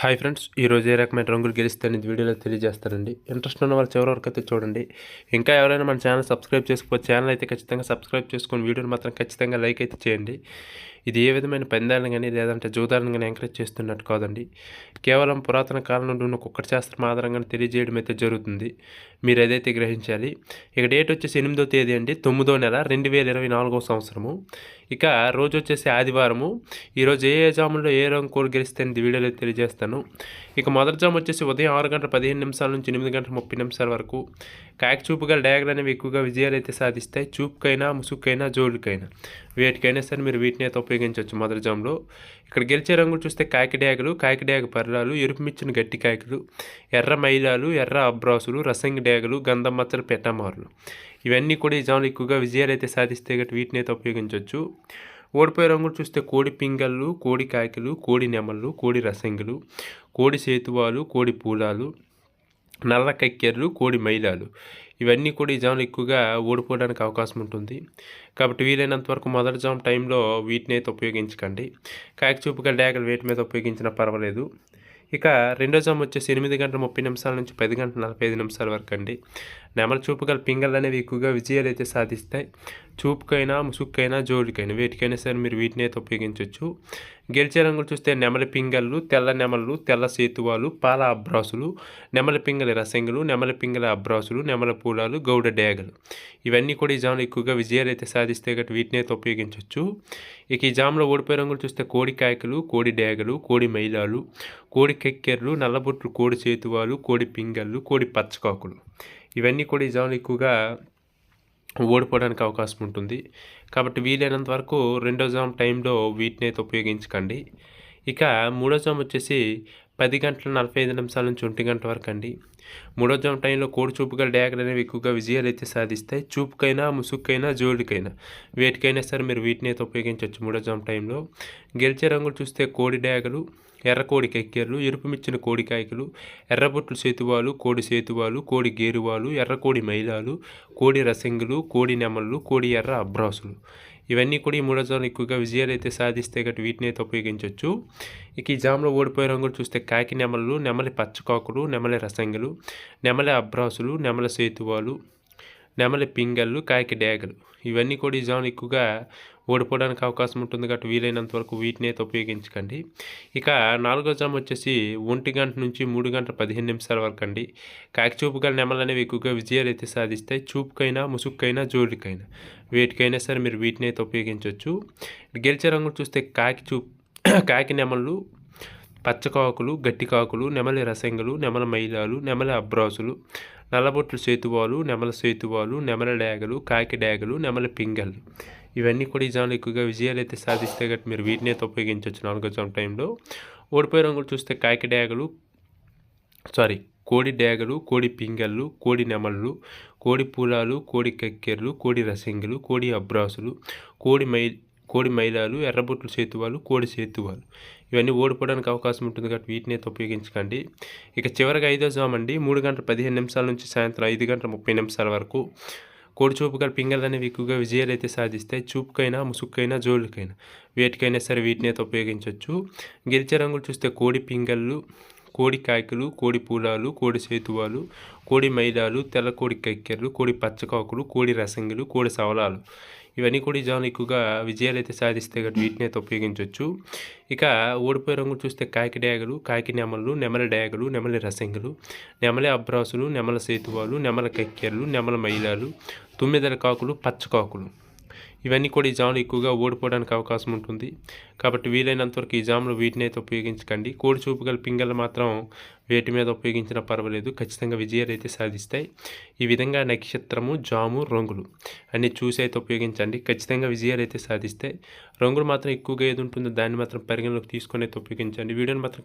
Hi friends ఈరోజు ఏ రకమైన రంగులు గెలిస్తే అనేది వీడియోలో తెలియజేస్తారండి ఇంట్రెస్ట్ ఉన్న వాళ్ళు చివరి వరకు అయితే చూడండి. ఇంకా ఎవరైనా మన ఛానల్ సబ్స్క్రైబ్ చేసుకోవచ్చు ఛానల్ అయితే ఖచ్చితంగా సబ్స్క్రైబ్ చేసుకొని వీడియోని మాత్రం ఖచ్చితంగా లైక్ అయితే చేయండి. ఇది ఏ విధమైన పందాలను కానీ లేదంటే జూదాలను కానీ ఎంకరేజ్ చేస్తున్నట్టు కాదండి. కేవలం పురాతన కాలం నుండి ఉన్న కుక్కటి శాస్త్రం ఆధారంగా తెలియజేయడం అయితే జరుగుతుంది. మీరు ఏదైతే గ్రహించాలి ఇక డేట్ వచ్చేసి ఎనిమిదో తేదీ అండి తొమ్మిదో నెల రెండు వేల ఇరవై నాలుగో సంవత్సరము. ఇక రోజు వచ్చేసి ఆదివారము. ఈరోజు ఏ ఏ జాములో ఏ రంగు కోడ్ గెలిస్తే అనేది వీడియోలో తెలియజేస్తాను. ఇక మొదటి జాము వచ్చేసి ఉదయం ఆరు గంటల పదిహేను నిమిషాల నుంచి ఎనిమిది గంటల ముప్పై నిమిషాల వరకు. కాకి చూపుగా డ్యాగలు అనేవి ఎక్కువగా విజయాలు అయితే సాధిస్తాయి. చూపుకైనా ముసుకైనా జోడుకైనా. వేటికైనా సరే మీరు వీటిని అయితే ఉపయోగించవచ్చు మొదటి జామ్లో. ఇక్కడ గెలిచే రంగులు చూస్తే కాకి కాకిడాగ పర్రాలు ఎరుపు మిచ్చిన గట్టి కాయకులు ఎర్ర మైలాలు ఎర్ర అబ్రాసులు రసంగి డ్యాగలు గంధం మచ్చలు పెట్టమారులు. ఇవన్నీ కూడా ఈ జాములు ఎక్కువగా విజయాలు అయితే సాధిస్తే గట్టి వీటిని అయితే ఉపయోగించవచ్చు. ఓడిపోయే రంగులు చూస్తే కోడి పింగళ్ళు కోడి కాకిలు కోడి నెమళ్ళు కోడి రసంగులు కోడి సేతువాలు కోడి పూలాలు నల్ల కక్కెర్లు కోడి మైలాలు. ఇవన్నీ కూడా ఈ జాములు ఎక్కువగా ఓడిపోవడానికి అవకాశం ఉంటుంది. కాబట్టి వీలైనంత వరకు మొదటి జామ్ టైంలో వీటిని అయితే ఉపయోగించకండి. కాకి చూపుగా డ్యాగలు వేటి మీద ఉపయోగించినా పర్వాలేదు. ఇక రెండో జామ్ వచ్చేసి ఎనిమిది గంటల ముప్పై నిమిషాల నుంచి పది గంటల నలభై ఐదు నిమిషాల వరకు అండి. నెమల చూపు గల పింగళ్ళు అనేవి ఎక్కువగా విజయాలు అయితే సాధిస్తాయి. చూపుకైనా ముసుక్కైనా జోడికైనా వేటికైనా సరే మీరు వీటిని అయితే ఉపయోగించవచ్చు గెలిచే రంగులు చూస్తే నెమలి పింగళ్ళు తెల్ల నెమలు తెల్ల సేతువాలు పాల అబ్రాసులు నెమలి పింగళి రసంగులు నెమలి పింగళ అబ్రాసులు నెమల పూలాలు గౌడ డేగలు. ఇవన్నీ కూడా ఈ జాములు ఎక్కువగా విజయాలు అయితే సాధిస్తే గట్టి వీటిని అయితే ఉపయోగించవచ్చు ఇక ఈ జాములో ఓడిపోయే రంగులు చూస్తే కోడి కాయకులు కోడి డేగలు కోడి మైలాలు కోడి కెక్కెర్లు నల్లబొట్లు కోడి చేతువాలు కోడి పింగళ్ళు కోడి పచ్చకాకులు. ఇవన్నీ కూడా ఈ జాములు ఎక్కువగా ఓడిపోవడానికి అవకాశం ఉంటుంది. కాబట్టి వీలైనంత వరకు రెండో జామ్ టైంలో వీటిని అయితే ఉపయోగించకండి. ఇక మూడో జామ్ వచ్చేసి పది గంటల నలభై ఐదు నిమిషాల నుంచి ఒంటి గంట వరకు అండి. మూడో జామ్ టైంలో కోడి చూపుగల డ్యాగలు అనేవి ఎక్కువగా విజయాలు అయితే సాధిస్తాయి. చూపుకైనా ముసుక్కైనా జోడికైనా. వేటికైనా సరే మీరు వీటిని అయితే ఉపయోగించవచ్చు మూడో జామ్ టైంలో. గెలిచే రంగులు చూస్తే కోడి డ్యాగలు ఎర్ర కోడి కెక్కెర్లు ఎరుపుమిచ్చిన కోడి కాయకులు ఎర్రబొట్లు సేతువాలు కోడి సేతువాలు కోడి గేరువాలు ఎర్ర కోడి మైలాలు కోడి రసంగులు కోడి నెమళ్ళు కోడి ఎర్ర అబ్రాసులు. ఇవన్నీ కూడా ఈ మూడో జాములు ఎక్కువగా విజయాలు అయితే సాధిస్తే గట్టి వీటిని అయితే ఉపయోగించవచ్చు. ఇక ఈ జామ్లో ఓడిపోయే రంగులు చూస్తే కాకి నెమలు నెమలి పచ్చకాకులు నెమలి రసంగులు నెమలి అబ్రాసులు నెమల సేతువాలు నెమలి పింగళ్ళు కాకి డేగలు. ఇవన్నీ కూడా ఈ జాములు ఎక్కువగా ఓడిపోవడానికి అవకాశం ఉంటుంది కాబట్టి వీలైనంత వరకు వీటిని అయితే ఉపయోగించకండి. ఇక నాలుగో జామ్ వచ్చేసి ఒంటి గంట నుంచి మూడు గంటల పదిహేను నిమిషాల వరకు అండి. కాకి చూపు గల నెమలు అనేవి ఎక్కువగా విజయాలు అయితే సాధిస్తాయి. చూపుకైనా ముసుక్కైనా జోడికైనా వేటికైనా సరే మీరు వీటిని అయితే ఉపయోగించవచ్చు. గెలిచే రంగులు చూస్తే కాకి చూపు కాకి నెమళ్ళు పచ్చకాకులు గట్టి కాకులు నెమలి రసంగులు నెమల మైలాలు నెమలి అబ్రాసులు నల్లబొట్లు సేతువాలు నెమల సేతువాలు నెమల డ్యాగలు కాకి డ్యాగలు నెమల పింగళ్ళు ఇవన్నీ కూడా ఈ జాములు ఎక్కువగా విజయాలు అయితే సాధిస్తే గట్టి మీరు వీటిని అయితే ఉపయోగించవచ్చు నాలుగో జామ్ టైంలో. ఓడిపోయే రంగులు చూస్తే కాకి డ్యాగలు సారీ కోడి డ్యాగలు కోడి పింగళ్ళు కోడి నెమళ్ళు కోడి పూలాలు కోడి కక్కెర్లు కోడి రసింగులు కోడి అబ్రాసులు కోడి మై కోడి మైలాలు ఎర్రబొట్లు సేతువాలు కోడి సేతువాలు ఇవన్నీ ఓడిపోవడానికి అవకాశం ఉంటుంది కాబట్టి వీటిని అయితే ఉపయోగించకండి. ఇక చివరిగా ఐదో జామ్ అండి. మూడు గంటల పదిహేను నిమిషాల నుంచి సాయంత్రం ఐదు గంటల ముప్పై నిమిషాల వరకు కోడి చూపు గల పింగళ్ళు అనేవి ఎక్కువగా విజయాలు అయితే సాధిస్తాయి. చూపుకైనా ముసుక్కైనా జోళ్ళకైనా. వేటికైనా సరే వీటిని అయితే ఉపయోగించవచ్చు. గిరిచ రంగులు చూస్తే కోడి పింగళ్ళు కోడి కాకులు కోడి పూలాలు కోడి సేతువాలు కోడి మైదాలు తెల్ల కోడి కక్కెర్లు కోడి పచ్చకాకులు కోడి రసంగులు కోడి సవలాలు. ఇవన్నీ కూడా ఈ ఎక్కువగా విజయాలు అయితే సాధిస్తే గట్టి వీటిని అయితే ఉపయోగించవచ్చు ఇక ఓడిపోయే రంగులు చూస్తే కాకి డ్యాగలు కాకి నెమలు నెమల డ్యాగలు నెమలి రసంగులు నెమలి అబ్రాసులు నెమల సేతువాలు నెమల కక్కెర్లు నెమల మైలాలు తుమ్మిదల కాకులు పచ్చకాకులు. ఇవన్నీ కూడా ఈ జాములు ఎక్కువగా ఓడిపోవడానికి అవకాశం ఉంటుంది. కాబట్టి వీలైనంతవరకు ఈ జాములు వీటిని అయితే ఉపయోగించకండి. కోడి చూపు గల పింగళ్ళు మాత్రం వేటి మీద ఉపయోగించినా పర్వాలేదు. ఖచ్చితంగా విజయాలు అయితే సాధిస్తాయి. ఈ విధంగా నక్షత్రము జాము రంగులు అన్ని చూసి అయితే ఉపయోగించండి. ఖచ్చితంగా విజయాలు అయితే సాధిస్తాయి. రంగులు మాత్రం ఎక్కువగా ఏది ఉంటుందో దాన్ని మాత్రం పరిగణలోకి తీసుకొని అయితే ఉపయోగించండి. వీడియోని మాత్రం